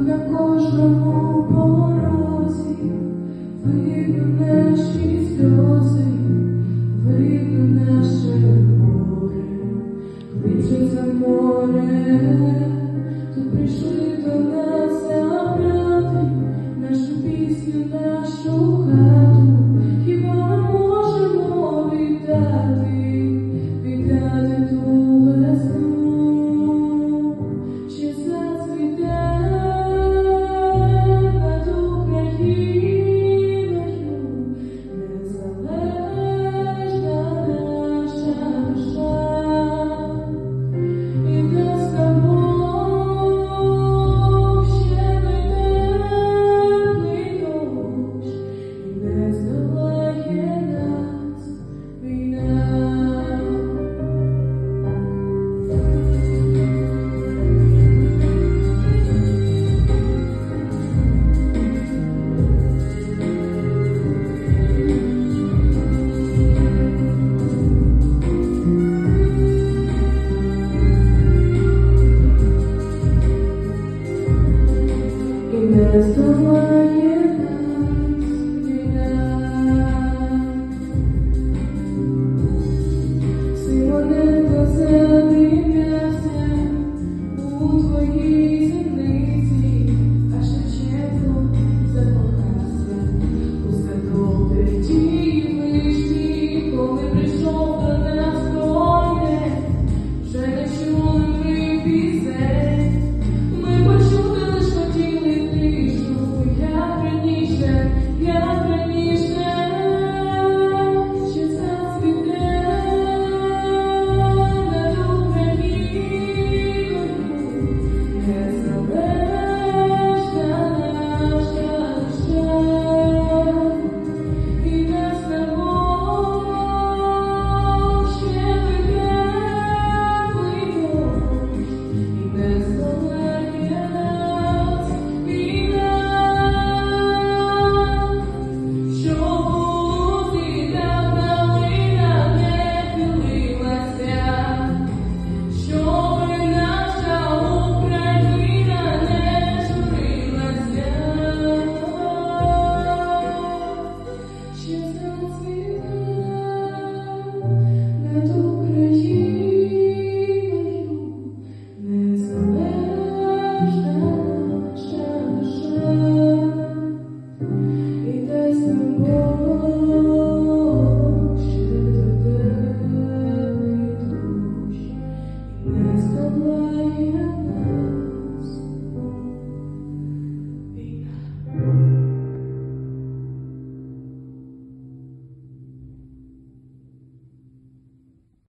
на кожному порозі, видно наші сльози, видно наше море, Вище море, тут прийшли до нас забрати нашу пісню, нашу.